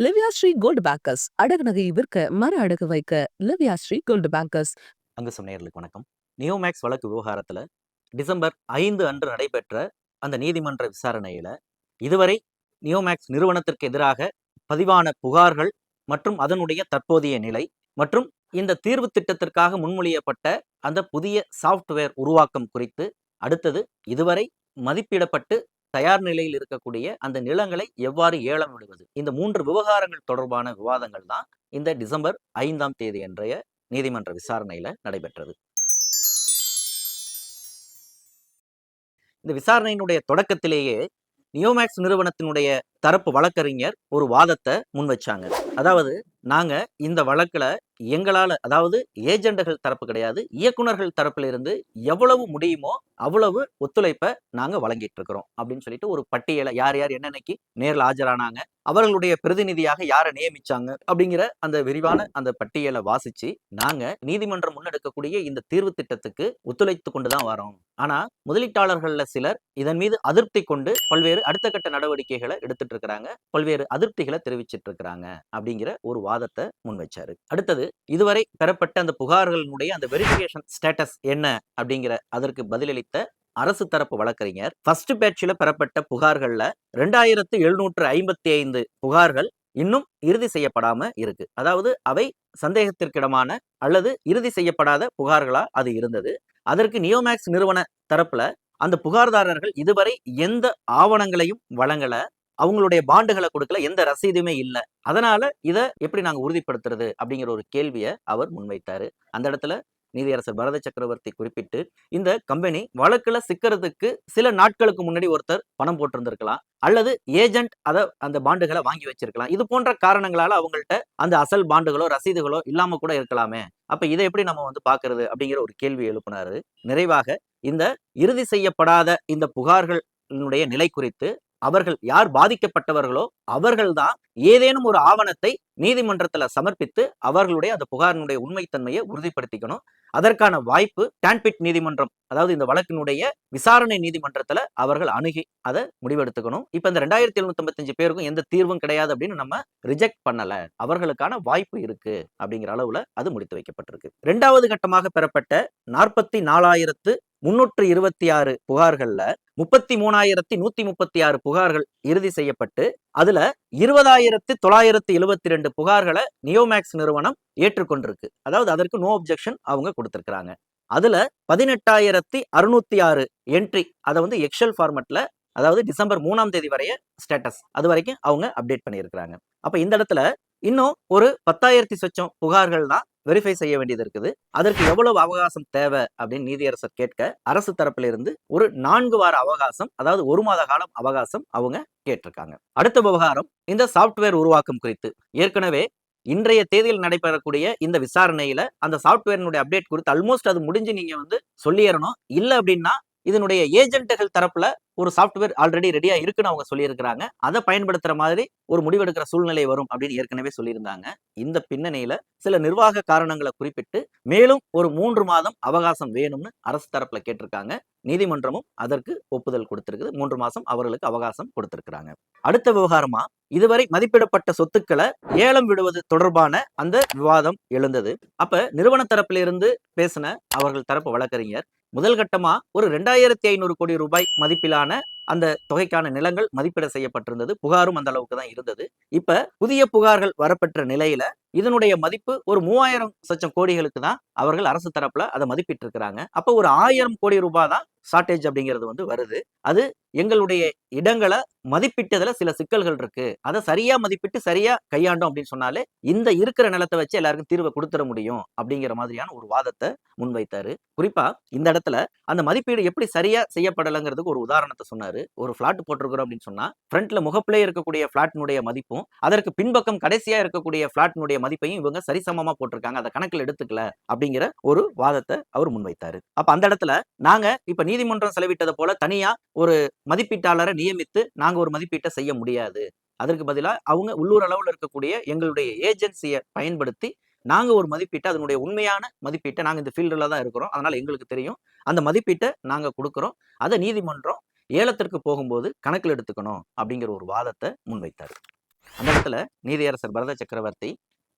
லிவ்யாஸ்ரீ gold bakers அடகு நகையை விற்க மர அடகு வைக்க லிவ்யாஸ்ரீ கோல்டு பேக்கர்ஸ் அங்கு நேயர்களுக்கு வணக்கம். நியோமேக்ஸ் வழக்கு விவகாரத்தில் டிசம்பர் ஐந்து அன்று நடைபெற்ற அந்த நீதிமன்ற விசாரணையில் இதுவரை நியோமேக்ஸ் நிறுவனத்திற்கு எதிராக பதிவான புகார்கள் மற்றும் அதனுடைய தற்போதைய நிலை மற்றும் இந்த தீர்வு திட்டத்திற்காக முன்மொழியப்பட்ட அந்த புதிய சாஃப்ட்வேர் உருவாக்கம் குறித்து அடுத்தது இதுவரை மதிப்பிடப்பட்டு தயார் நிலையில் இருக்கக்கூடிய அந்த நிலங்களை எவ்வாறு ஏலம் விடுவது? இந்த மூன்று விவகாரங்கள் தொடர்பான விவாதங்கள் தான் இந்த டிசம்பர் ஐந்தாம் தேதி அன்றைய நீதிமன்ற விசாரணையில நடைபெற்றது. இந்த விசாரணையினுடைய தொடக்கத்திலேயே நியோமேக்ஸ் நிறுவனத்தினுடைய தரப்பு வழக்கறிஞர் ஒரு வாதத்தை முன் வச்சாங்க அதாவது நாங்க இந்த வழக்குல எங்களால அதாவது ஏஜெண்டுகள் தரப்பு கிடையாது இயக்குனர்கள் தரப்பிலிருந்து எவ்வளவு முடியுமோ அவ்வளவு ஒத்துழைப்பை நாங்க வழங்கிட்டு இருக்கிறோம் அப்படின்னு சொல்லிட்டு ஒரு பட்டியலை யார் யார் என்னன்னைக்கு நேரில் ஆஜரானாங்க அவர்களுடைய பிரதிநிதியாக யாரை நியமிச்சாங்க அப்படிங்கிற அந்த விரிவான அந்த பட்டியலை வாசிச்சு நாங்க நீதிமன்றம் முன்னெடுக்கக்கூடிய இந்த தீர்வு திட்டத்துக்கு ஒத்துழைத்து கொண்டு தான் வரோம். ஆனா முதலீட்டாளர்கள்ல சிலர் இதன் மீது அதிருப்தி கொண்டு பல்வேறு அடுத்த கட்ட நடவடிக்கைகளை எடுத்துட்டு இருக்கிறாங்க பல்வேறு அதிருப்திகளை தெரிவிச்சிட்டு இருக்கிறாங்க அப்படிங்கிற ஒரு வாதத்தை முன்வைச்சாரு. அடுத்தது இதுவரை பெறப்பட்ட அந்த புகார்களினுடைய அந்த வெரிஃபிகேஷன் ஸ்டேட்டஸ் என்ன அப்படிங்கிற அதற்கு பதிலளித்த அரசு தரப்பு வழக்கறிஞர் ஃபர்ஸ்ட் பேட்சில் பெறப்பட்ட புகார்கள்ல ரெண்டாயிரத்து எழுநூற்று ஐம்பத்தி ஐந்து புகார்கள் இன்னும் இறுதி செய்யப்படாம இருக்கு. அதாவது அவை சந்தேகத்திற்கிடமான அல்லது இறுதி செய்யப்படாத புகார்களா அது இருந்தது. அதற்கு நியோமேக்ஸ் நிறுவன தரப்புல அந்த புகார்தாரர்கள் இதுவரை எந்த ஆவணங்களையும் வழங்கல. அவங்களுடைய பாண்டுகளை கொடுக்கல எந்த ரசீதுமே இல்லை. அதனால இதை எப்படி நாங்கள் உறுதிப்படுத்துறது அப்படிங்கிற ஒரு கேள்வியை அவர் முன்வைத்தார். அந்த இடத்துல நீதியரசர் பரத சக்கரவர்த்தி குறிப்பிட்டு இந்த கம்பெனி வழக்குல சிக்கிறதுக்கு சில நாட்களுக்கு முன்னாடி ஒருத்தர் பணம் போட்டிருந்திருக்கலாம் அல்லது ஏஜென்ட் அதை அந்த பாண்டுகளை வாங்கி வச்சிருக்கலாம். இது போன்ற காரணங்களால அவங்கள்ட்ட அந்த அசல் பாண்டுகளோ ரசீதுகளோ இல்லாம கூட இருக்கலாமே. அப்ப இதை எப்படி நம்ம வந்து பாக்குறது அப்படிங்கிற ஒரு கேள்வி எழுப்பினாரு. நிறைவாக இந்த இறுதி செய்யப்படாத இந்த புகார்கள் நிலை குறித்து அவர்கள் யார் பாதிக்கப்பட்டவர்களோ அவர்கள்தான் ஏதேனும் ஒரு ஆவணத்தை நீதிமன்றத்துல சமர்ப்பித்து அவர்களுடைய அந்த புகாரினுடைய உண்மைத்தன்மையை உறுதிப்படுத்திக்கணும். அதற்கான வாய்ப்பு டான்பிட் நீதிமன்றம் அதாவது இந்த வழக்கினுடைய விசாரணை நீதிமன்றத்துல அவர்கள் அணுகி அதை முடிவெடுத்துக்கணும். இப்ப இந்த ரெண்டாயிரத்தி எழுநூத்தி ஐம்பத்தஞ்சு பேருக்கும் எந்த தீர்வும் கிடையாது அப்படின்னு நம்ம ரிஜெக்ட் பண்ணல. அவர்களுக்கான வாய்ப்பு இருக்கு அப்படிங்கிற அளவுல அது முடித்து வைக்கப்பட்டிருக்கு. இரண்டாவது கட்டமாக பெறப்பட்ட நாற்பத்தி நாலாயிரத்து முன்னூற்று இருபத்தி ஆறு புகார்கள்ல முப்பத்தி மூணாயிரத்தி நூத்தி முப்பத்தி ஆறு புகார்கள் இறுதி செய்யப்பட்டு அதுல இருபதாயிரத்தி தொள்ளாயிரத்தி எழுபத்தி ரெண்டு புகார்களை நியோமேக்ஸ் நிறுவனம் ஏற்றுக்கொண்டிருக்கு. அதாவது அதற்கு நோ அப்ஜெக்ஷன் அவங்க கொடுத்திருக்கிறாங்க. அதுல பதினெட்டாயிரத்தி அறுநூத்தி ஆறு என்ட்ரி அதை வந்து எக்ஷல் ஃபார்மெட்ல அதாவது டிசம்பர் மூணாம் தேதி வரைய ஸ்டேட்டஸ் அது வரைக்கும் அவங்க அப்டேட் பண்ணியிருக்கிறாங்க. அப்ப இந்த இடத்துல இன்னும் ஒரு பத்தாயிரத்தி சொச்சம் புகார்கள் தான் வெரிஃபை செய்ய வேண்டியது இருக்குது. அதற்கு எவ்வளவு அவகாசம் தேவை அப்படின்னு நீதியரசர் கேட்க அரசு தரப்பிலிருந்து ஒரு நான்கு வார அவகாசம் அதாவது ஒரு மாத காலம் அவகாசம் அவங்க கேட்டிருக்காங்க. அடுத்த விவகாரம் இந்த சாப்ட்வேர் உருவாக்கம் குறித்து. ஏற்கனவே இன்றைய தேதியில் நடைபெறக்கூடிய இந்த விசாரணையில அந்த சாப்ட்வேரினுடைய அப்டேட் குறித்து ஆல்மோஸ்ட் அது முடிஞ்சு நீங்க வந்து சொல்லிடணும் இல்லை அப்படின்னா இதனுடைய ஏஜென்ட்டுகள் தரப்புல ஒரு சாஃப்ட்வேர் ஆல்ரெடி ரெடியா இருக்குன்னு அவங்க சொல்லியிருக்கிறாங்க. அதை பயன்படுத்துற மாதிரி ஒரு முடிவெடுக்கிற சூழ்நிலை வரும் அப்படின்னு ஏற்கனவே சொல்லியிருந்தாங்க. இந்த பின்னணியில சில நிர்வாக காரணங்களை குறிப்பிட்டு மேலும் ஒரு மூன்று மாதம் அவகாசம் வேணும்னு அரசு தரப்புல கேட்டிருக்காங்க. நீதிமன்றமும் அதற்கு ஒப்புதல் கொடுத்திருக்குது. மூன்று மாசம் அவர்களுக்கு அவகாசம் கொடுத்திருக்கிறாங்க. அடுத்த விவகாரமா? இதுவரை மதிப்பிடப்பட்ட சொத்துக்களை ஏலம் விடுவது தொடர்பான அந்த விவாதம் எழுந்தது. அப்ப நிறுவன தரப்பிலிருந்து பேசின அவர்கள் தரப்பு வழக்கறிஞர் முதல் கட்டமா ஒரு ரெண்டாயிரத்தி ஐநூறு கோடி ரூபாய் மதிப்பிலான அந்த தொகைக்கான நிலங்கள் மதிப்பீடு செய்யப்பட்டிருந்தது. புகாரும் அந்த அளவுக்கு தான் இருந்தது. இப்ப புதிய புகார்கள் வரப்பெற்ற நிலையில இதனுடைய மதிப்பு ஒரு மூவாயிரம் லட்சம் கோடிகளுக்கு தான் அவர்கள் அரசு தரப்புல அதை மதிப்பிட்டு இருக்கிறாங்க அப்ப ஒரு ஆயிரம் கோடி ரூபாய் தான் ஷார்ட்டேஜ் அப்படிங்கிறது வந்து வருது. அது எங்களுடைய இடங்களை மதிப்பிட்டதுல சில சிக்கல்கள் இருக்கு. அதை சரியா மதிப்பிட்டு சரியா கையாண்டோம் அப்படின்னு சொன்னாலே இந்த இருக்கிற நிலத்தை வச்சு எல்லாருக்கும் தீர்வை கொடுத்துட முடியும் அப்படிங்கிற மாதிரியான ஒரு வாதத்தை முன்வைத்தாரு. குறிப்பா இந்த இடத்துல அந்த மதிப்பீடு எப்படி சரியா செய்யப்படலைங்கிறதுக்கு ஒரு உதாரணத்தை சொன்னாரு. ஒரு பிளாட் போட்டிருக்கிறோம் அப்படின்னு சொன்னா ஃப்ரண்ட்ல முகப்பிலே இருக்கக்கூடிய பிளாட்டினுடைய மதிப்பும் அதற்கு பின்பக்கம் கடைசியா இருக்கக்கூடிய பிளாட்டினுடைய மதிப்பையும் இவங்க சரிசமமா போட்டிருக்காங்க. அதை கணக்கில் எடுத்துக்கல அப்படிங்கிற ஒரு வாதத்தை அவர் முன்வைத்தாரு. அப்ப அந்த இடத்துல நாங்க இப்ப நீதிமன்றம் செலவிட்டதை போல தனியா ஒரு மதிப்பீட்டாளரை நியமித்து நாங்க ஒரு மதிப்பீட்டை செய்ய முடியாது. அதற்கு பதிலாக அவங்க உள்ளூர் அளவில் இருக்கக்கூடிய எங்களுடைய ஏஜென்சியை பயன்படுத்தி நாங்கள் ஒரு மதிப்பீட்டை அதனுடைய உண்மையான மதிப்பீட்டை நாங்கள் இந்த ஃபீல்டில் தான் இருக்கிறோம். அதனால் எங்களுக்கு தெரியும். அந்த மதிப்பீட்டை நாங்கள் கொடுக்குறோம். அதை நீதிமன்றம் ஏலத்திற்கு போகும்போது கணக்கில் எடுத்துக்கணும் அப்படிங்கிற ஒரு வாதத்தை முன்வைத்தார். அந்த இடத்துல நீதியரசர் பரத சக்கரவர்த்தி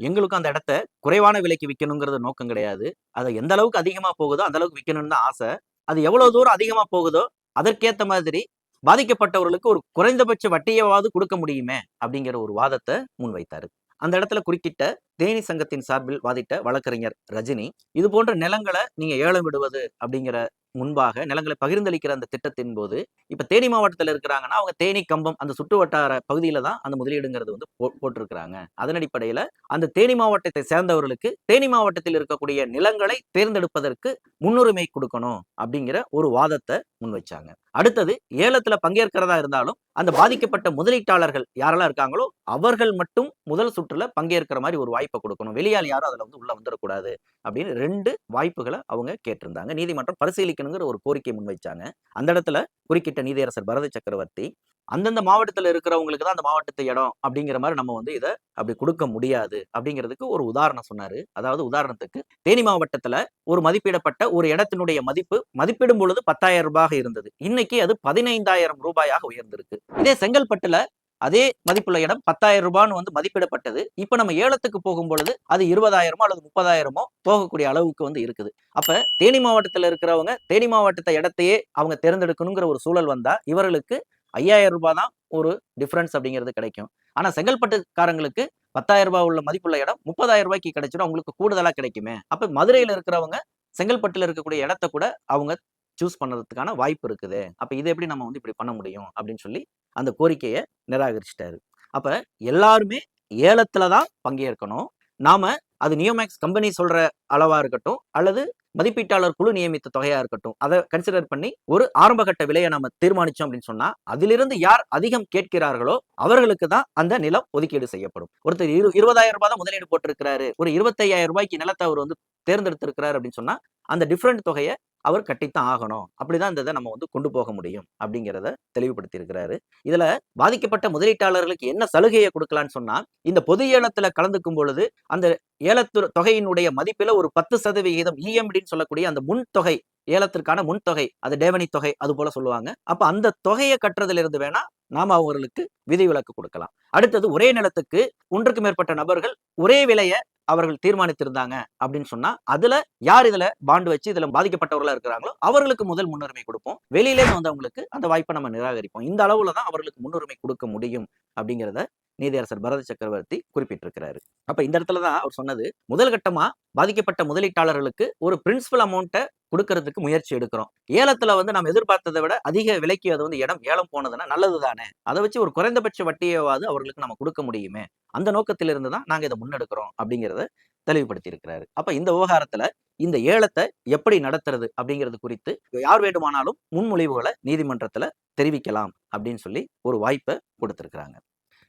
எங்களுக்கும் அந்த இடத்த குறைவான விலைக்கு விற்கணுங்கிறது நோக்கம் கிடையாது. அதை எந்த அளவுக்கு அதிகமா போகுதோ அந்த அளவுக்கு விற்கணும்னு தான் ஆசை. அது எவ்வளவு தூரம் அதிகமா போகுதோ அதற்கேத்த மாதிரி பாதிக்கப்பட்டவர்களுக்கு ஒரு குறைந்தபட்ச வட்டியவாவது கொடுக்க முடியுமே அப்படிங்கிற ஒரு வாதத்தை முன்வைத்தாரு. அந்த இடத்துல குறுக்கிட்ட தேனி சங்கத்தின் சார்பில் வாதிட்ட வழக்கறிஞர் ரஜினி இது போன்ற நிலங்களை நீங்க ஏலம் விடுவது அப்படிங்கிற முன்பாக நிலங்களை பகிர்ந்தளிக்கிற அந்த திட்டத்தின் போது இப்ப தேனி மாவட்டத்தில் இருக்கிறாங்கன்னா அவங்க தேனி கம்பம் அந்த சுற்று வட்டார பகுதியில தான் அந்த முதலீடுங்கிறது வந்து போ போட்டிருக்கிறாங்க. அதன் அடிப்படையில அந்த தேனி மாவட்டத்தை சேர்ந்தவர்களுக்கு தேனி மாவட்டத்தில் இருக்கக்கூடிய நிலங்களை தேர்ந்தெடுப்பதற்கு முன்னுரிமை கொடுக்கணும் அப்படிங்கிற ஒரு வாதத்தை முன் வச்சாங்க அடுத்தது ஏலத்துல பங்கேற்கிறதா இருந்தாலும் அந்த பாதிக்கப்பட்ட முதலீட்டாளர்கள் யாரெல்லாம் இருக்காங்களோ அவர்கள் மட்டும் முதல் சுற்றுல பங்கேற்கிற மாதிரி ஒரு வாய்ப்பு வாய்ப்பை கொடுக்கணும். வெளியால் யாரும் அதில் வந்து உள்ளே வந்துடக்கூடாது அப்படின்னு ரெண்டு வாய்ப்புகளை அவங்க கேட்டிருந்தாங்க. நீதிமன்றம் பரிசீலிக்கணுங்கிற ஒரு கோரிக்கை முன்வைச்சாங்க. அந்த இடத்துல குறுக்கிட்ட நீதியரசர் பரத சக்கரவர்த்தி அந்தந்த மாவட்டத்தில் இருக்கிறவங்களுக்கு தான் அந்த மாவட்டத்து இடம் அப்படிங்கிற மாதிரி நம்ம வந்து இதை அப்படி கொடுக்க முடியாது அப்படிங்கிறதுக்கு ஒரு உதாரணம் சொன்னார். அதாவது உதாரணத்துக்கு தேனி மாவட்டத்தில் ஒரு மதிப்பிடப்பட்ட ஒரு இடத்தினுடைய மதிப்பு மதிப்பிடும் பொழுது பத்தாயிரம் ரூபாய் இருந்தது. இன்னைக்கு அது பதினைந்தாயிரம் ரூபாயாக உயர்ந்திருக்கு. இதே செங்கல்பட்டுல அதே மதிப்புள்ள இடம் பத்தாயிரம் ரூபான்னு வந்து மதிப்பிடப்பட்டது. இப்ப நம்ம ஏலத்துக்கு போகும் பொழுது அது இருபதாயிரமோ அல்லது முப்பதாயிரமோ போகக்கூடிய அளவுக்கு வந்து இருக்குது. அப்ப தேனி மாவட்டத்தில் இருக்கிறவங்க தேனி மாவட்டத்தை இடத்தையே அவங்க தேர்ந்தெடுக்கணுங்கிற ஒரு சூழல் வந்தா இவர்களுக்கு ஐயாயிரம் ரூபாய் தான் ஒரு டிஃப்ரென்ஸ் அப்படிங்கிறது கிடைக்கும். ஆனா செங்கல்பட்டுக்காரங்களுக்கு பத்தாயிரம் ரூபாய் உள்ள மதிப்புள்ள இடம் முப்பதாயிரம் ரூபாய்க்கு கிடைச்சிடும் அவங்களுக்கு கூடுதலா கிடைக்குமே. அப்ப மதுரையில் இருக்கிறவங்க செங்கல்பட்டில் இருக்கக்கூடிய இடத்த கூட அவங்க சூஸ் பண்ணுறதுக்கான வாய்ப்பு இருக்குது. அப்போ இதை எப்படி நம்ம வந்து இப்படி பண்ண முடியும்? அப்படின்னு சொல்லி அந்த கோரிக்கையை நிராகரிச்சிட்டாரு. அப்போ எல்லாருமே ஏலத்தில் தான் பங்கேற்கணும். நாம அது நியோமேக்ஸ் கம்பெனி சொல்கிற அளவாக இருக்கட்டும் அல்லது மதிப்பீட்டாளர் குழு நியமித்த தொகையாக இருக்கட்டும் அதை கன்சிடர் பண்ணி ஒரு ஆரம்பகட்ட விலையை நம்ம தீர்மானிச்சோம் அப்படின்னு சொன்னால் அதிலிருந்து யார் அதிகம் கேட்கிறார்களோ அவர்களுக்கு தான் அந்த நிலம் ஒதுக்கீடு செய்யப்படும். ஒருத்தர் இரு இருபதாயிரம் ரூபாய் தான் முதலீடு போட்டிருக்கிறாரு. ஒரு இருபத்தையாயிரம் ரூபாய்க்கு நிலத்தை அவர் வந்து தேர்ந்தெடுத்திருக்கிறார் அப்படின்னு சொன்னால் அந்த டிஃப்ரெண்ட் தொகையை அவர் கட்டித்தான் ஆகணும். அப்படிதான் இந்த இதை நம்ம வந்து கொண்டு போக முடியும் அப்படிங்கிறத தெளிவுபடுத்தியிருக்கிறாரு. இதுல பாதிக்கப்பட்ட முதலீட்டாளர்களுக்கு என்ன சலுகையை கொடுக்கலான்னு சொன்னா இந்த பொது ஏலத்துல கலந்துக்கும் பொழுது அந்த ஏலத்து தொகையினுடைய மதிப்பில ஒரு பத்து சதவிகிதம் இஎம்டின்னு சொல்லக்கூடிய அந்த முன் தொகை ஏலத்திற்கான முன் தொகை அது டேவனி தொகை அது போல சொல்லுவாங்க. அப்ப அந்த தொகையை கட்டுறதுல இருந்து வேணா நாம அவர்களுக்கு விதிவிலக்கு கொடுக்கலாம். அடுத்தது ஒரே நிலத்துக்கு ஒன்றுக்கு மேற்பட்ட நபர்கள் ஒரே விலையை அவர்கள் தீர்மானித்திருந்தாங்க அப்படின்னு சொன்னா அதுல யார் இதுல பாண்டு வச்சு இதுல பாதிக்கப்பட்டவர்களா இருக்கிறாங்களோ அவர்களுக்கு முதல் முன்னுரிமை கொடுப்போம். வெளியிலே வந்தவங்களுக்கு அந்த வாய்ப்பை நம்ம நிராகரிப்போம். இந்த அளவுல தான் அவர்களுக்கு முன்னுரிமை கொடுக்க முடியும் அப்படிங்கிறத நீதியரசர் பரத சக்கரவர்த்தி குறிப்பிட்டிருக்கிறாரு. அப்ப இந்த இடத்துல தான் அவர் சொன்னது முதல் கட்டமா பாதிக்கப்பட்ட முதலீட்டாளர்களுக்கு ஒரு பிரின்சிபல் அமௌண்ட்டை கொடுக்கறதுக்கு முயற்சி எடுக்கிறோம். ஏலத்துல வந்து நம்ம எதிர்பார்த்ததை விட அதிக விலைக்கு அது வந்து இடம் ஏலம் போனதுன்னா நல்லது தானே? அதை வச்சு ஒரு குறைந்தபட்ச வட்டியாவது அவர்களுக்கு நம்ம கொடுக்க முடியுமே? அந்த நோக்கத்திலிருந்து தான் நாங்க இதை முன்னெடுக்கிறோம் அப்படிங்கிறத தெளிவுபடுத்தி இருக்கிறாரு அப்ப இந்த விவகாரத்துல இந்த ஏலத்தை எப்படி நடத்துறது அப்படிங்கிறது குறித்து யார் வேண்டுமானாலும் முன்மொழிவுகளை நீதிமன்றத்துல தெரிவிக்கலாம் அப்படின்னு சொல்லி ஒரு வாய்ப்பை கொடுத்திருக்கிறாங்க.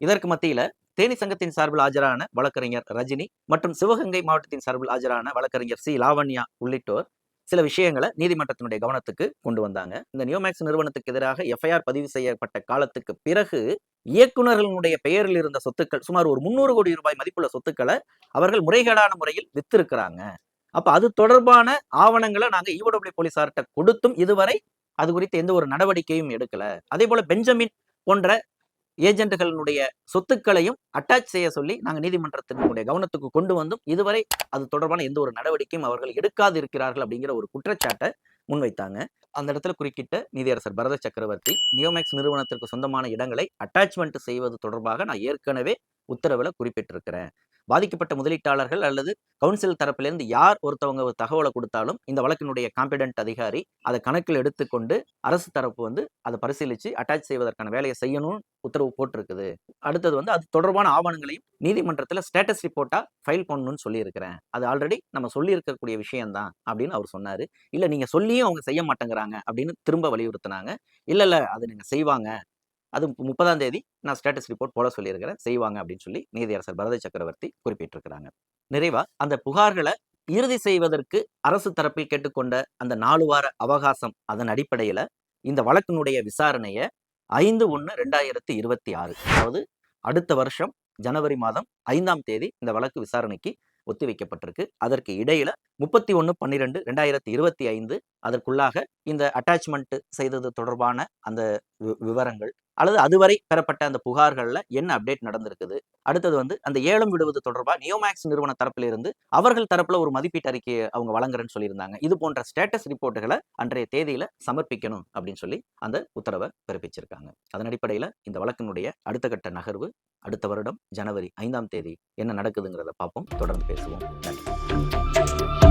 இதற்கு மத்தியில தேனி சங்கத்தின் சார்பில் ஆஜரான வழக்கறிஞர் ரஜினி மற்றும் சிவகங்கை மாவட்டத்தின் சார்பில் ஆஜரான வழக்கறிஞர் சி. லாவண்யா உள்ளிட்டோர் சில விஷயங்களை நீதிமன்றத்தினுடைய கவனத்துக்கு கொண்டு வந்தாங்க. இந்த நியோமேக்ஸ் நிறுவனத்துக்கு எதிராக எஃப்ஐஆர் பதிவு செய்யப்பட்ட காலத்துக்கு பிறகு இயக்குநர்களுடைய பெயரில் இருந்த சொத்துக்கள் சுமார் ஒரு முன்னூறு கோடி ரூபாய் மதிப்புள்ள சொத்துக்களை அவர்கள் முறைகேடான முறையில் வித்திருக்கிறாங்க. அப்ப அது தொடர்பான ஆவணங்களை நாங்க ஈவடபிள்யூ போலீசார்கிட்ட கொடுத்தும் இதுவரை அது குறித்து எந்த ஒரு நடவடிக்கையும் எடுக்கல. அதே போல பெஞ்சமின் போன்ற ஏஜென்ட்டுகளினுடைய சொத்துக்களையும் அட்டாச் செய்ய சொல்லி நாங்கள் நீதிமன்றத்தினுடைய கவனத்துக்கு கொண்டு வந்தும் இதுவரை அது தொடர்பான எந்த ஒரு நடவடிக்கையும் அவர்கள் எடுக்காது இருக்கிறார்கள் அப்படிங்கிற ஒரு குற்றச்சாட்டை முன்வைத்தாங்க. அந்த இடத்துல குறுக்கிட்ட நீதியரசர் பரத சக்கரவர்த்தி நியோமேக்ஸ் நிறுவனத்திற்கு சொந்தமான இடங்களை அட்டாச்மெண்ட் செய்வது தொடர்பாக நான் ஏற்கனவே உத்தரவில் குறிப்பிட்டிருக்கிறேன். பாதிக்கப்பட்ட முதலீட்டாளர்கள் அல்லது கவுன்சில் தரப்பிலிருந்து யார் ஒருத்தவங்க ஒரு தகவலை கொடுத்தாலும் இந்த வழக்கினுடைய காம்பிடன்ட் அதிகாரி அதை கணக்கில் எடுத்துக்கொண்டு அரசு தரப்பு வந்து அதை பரிசீலித்து அட்டாச் செய்வதற்கான வேலையை செய்யணும்னு உத்தரவு போட்டிருக்குது. அடுத்தது வந்து அது தொடர்பான ஆவணங்களையும் நீதிமன்றத்தில் ஸ்டேட்டஸ் ரிப்போர்ட்டாக ஃபைல் பண்ணணும்னு சொல்லியிருக்கிறேன். அது ஆல்ரெடி நம்ம சொல்லியிருக்கக்கூடிய விஷயம்தான் அப்படின்னு அவர் சொன்னார். இல்லை நீங்கள் சொல்லியும் அவங்க செய்ய மாட்டேங்கிறாங்க அப்படின்னு திரும்ப வலியுறுத்தினாங்க. இல்லை இல்லை அது நீங்கள் செய்வாங்க. அது முப்பதாம் தேதி நான் ஸ்டேட்டஸ் ரிப்போர்ட் போட சொல்லியிருக்கிறேன். செய்வாங்க அப்படின்னு சொல்லி நீதியரசர் பரத சக்கரவர்த்தி குறிப்பிட்டிருக்கிறாங்க. நிறைவா அந்த புகார்களை இறுதி செய்வதற்கு அரசு தரப்பில் கேட்டுக்கொண்ட அந்த நாலு வார அவகாசம் அதன் அடிப்படையில இந்த வழக்கினுடைய விசாரணையை ஐந்து ஒன்று ரெண்டாயிரத்தி இருபத்தி ஆறு அதாவது அடுத்த வருஷம் ஜனவரி மாதம் ஐந்தாம் தேதி இந்த வழக்கு விசாரணைக்கு ஒத்திவைக்கப்பட்டிருக்கு. அதற்கு இடையில முப்பத்தி ஒன்று பன்னிரெண்டு ரெண்டாயிரத்தி இருபத்தி ஐந்து அதற்குள்ளாக இந்த அட்டாச்மெண்ட் செய்தது தொடர்பான அந்த விவரங்கள் அல்லது அதுவரை பெறப்பட்ட அந்த புகார்களில் என்ன அப்டேட் நடந்திருக்குது? அடுத்தது வந்து அந்த ஏலம் விடுவது தொடர்பாக நியோமேக்ஸ் நிறுவன தரப்பிலிருந்து அவர்கள் தரப்பில் ஒரு மதிப்பீட்டு அறிக்கையை அவங்க வழங்குறேன்னு சொல்லியிருந்தாங்க. இது போன்ற ஸ்டேட்டஸ் ரிப்போர்ட்டுகளை அன்றைய தேதியில் சமர்ப்பிக்கணும் அப்படின்னு சொல்லி அந்த உத்தரவை பிறப்பிச்சிருக்காங்க. அதன் அடிப்படையில் இந்த வழக்கினுடைய அடுத்த கட்ட நகர்வு அடுத்த வருடம் ஜனவரி ஐந்தாம் தேதி என்ன நடக்குதுங்கிறத பார்ப்போம். தொடர்ந்து பேசுவோம். நன்றி.